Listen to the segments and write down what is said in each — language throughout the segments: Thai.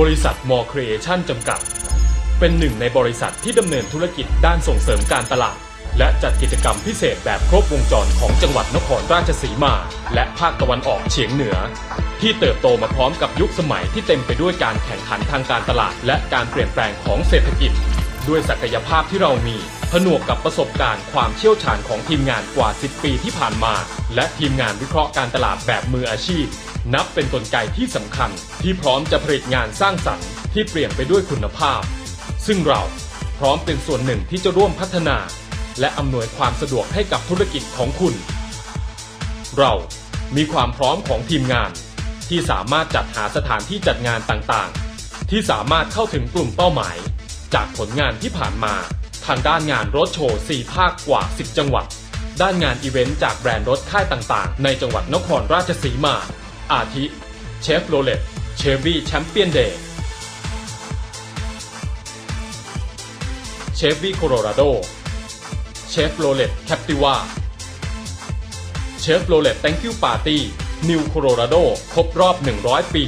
บริษัทมอครีเอชั่นจำกัด เป็นหนึ่งในบริษัทที่ดำเนินธุรกิจด้านส่งเสริมการตลาด และจัดกิจกรรมพิเศษแบบครบวงจรของจังหวัดนครราชสีมา และภาคตะวันออกเฉียงเหนือ ที่เติบโตมาพร้อมกับยุคสมัยที่เต็มไปด้วยการแข่งขันทางการตลาด และการเปลี่ยนแปลงของเศรษฐกิจ ด้วยศักยภาพที่เรามี ผนวกกับประสบการณ์ความเชี่ยวชาญของทีมงานกว่า 10 ปีที่ผ่านมา และทีมงานวิเคราะห์การตลาดแบบมืออาชีพ นับเป็นกลไกที่สำคัญ ที่พร้อมจะผลิตงานสร้างสรรค์ที่เปลี่ยนไปด้วยคุณภาพ ซึ่งเราพร้อมเป็นส่วนหนึ่งที่จะร่วมพัฒนา และอำนวยความสะดวกให้กับธุรกิจของคุณ เรามีความพร้อมของทีมงาน ที่สามารถจัดหาสถานที่จัดงานต่างๆ ที่สามารถเข้าถึงกลุ่มเป้าหมาย จากผลงานที่ผ่านมา ทางด้านงานรถโชว์ 4 ภาคกว่า 10 จังหวัด ด้านงานอีเวนต์จากแบรนด์รถค่ายต่างๆ ในจังหวัดนครราชสีมา อาทิเชฟโรเลตเชฟวี่แชมเปี้ยนเดย์เชฟวี่โคโลราโดเชฟโรเลตแคปติว่าเชฟโรเลต Thank You Party นิวโคโลราโดครบรอบ 100 ปี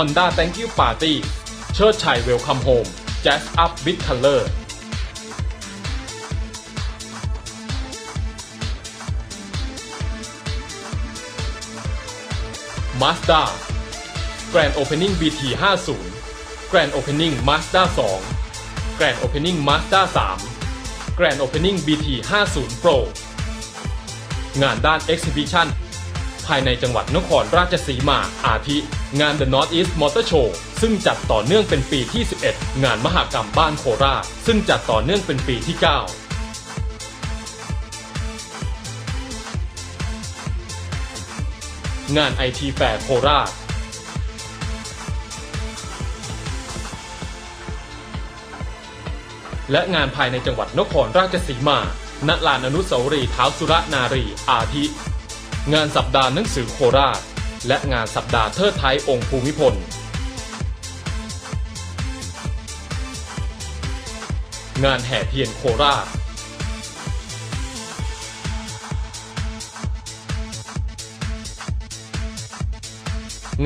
Honda Thank You Party เชิดชัย Welcome Home Jazz Up with Color Mazda Grand Opening BT 50 Grand Opening Mazda 2 Grand Opening Mazda 3 Grand Opening BT 50 Pro งานด้าน Exhibition ภายในจังหวัดนครราชสีมา อาทิ งาน The Northeast Motor Show ซึ่งจัดต่อเนื่องเป็นปีที่ 11 งานมหากรรมบ้านโคราช ซึ่งจัดต่อเนื่องเป็นปีที่ 9งาน IT Fair โคราช และงานภายในจังหวัดนครราชสีมา ณ ลานอนุสาวรีย์เท้าสุรนารี อาทิ งานสัปดาห์หนังสือโคราช และงานสัปดาห์เทิดไทยองค์ภูมิพล งานแห่เทียนโคราช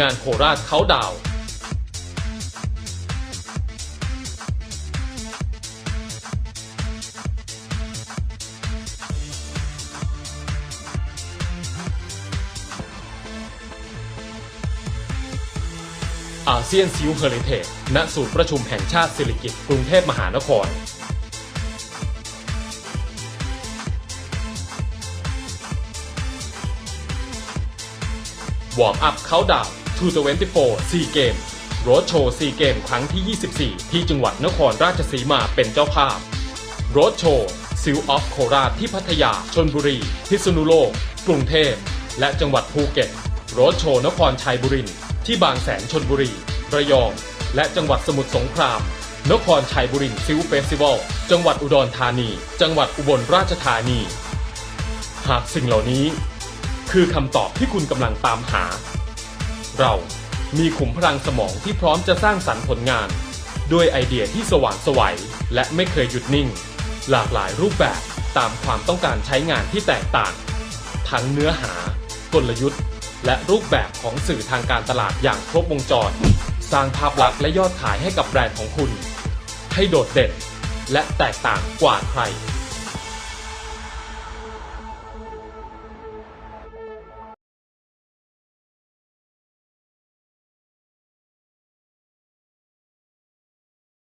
งานโคราชเขาดาว อาเซียนซิลเฮอริเทจณศูนย์ประชุมแห่งชาติสิริกิติ์กรุงเทพมหานครวอร์มอัพเขาดาว224ซีเกมโรดโชว์ซีเกมครั้งที่ 24 ที่จังหวัดนครราชสีมาเป็นเจ้าภาพโรดโชว์ซิลออฟโคราชที่พัทยา ชนบุรี พิษณุโลก กรุงเทพ และจังหวัดภูเก็ตโรดโชว์นครชัยบุรี ที่บางแสนชนบุรี ระยอง และจังหวัดสมุทรสงคราม นครชัยบุรีซิลเฟสติวัล จังหวัดอุดรธานี จังหวัดอุบลราชธานี หากสิ่งเหล่านี้ คือคำตอบที่คุณกำลังตามหา เรามีขุมพลังสมองที่พร้อมจะสร้างสรรค์ผลงาน ด้วยไอเดียที่สว่างไสวัยและไม่เคยหยุดนิ่ง หลากหลายรูปแบบตามความต้องการใช้งานที่แตกต่าง ทั้งเนื้อหากลยุทธ์ และรูปแบบของสื่อทางการตลาดอย่างครบวงจร สร้างภาพลักษณ์และยอดขายให้กับแบรนด์ของคุณ ให้โดดเด่น และแตกต่างกว่าใคร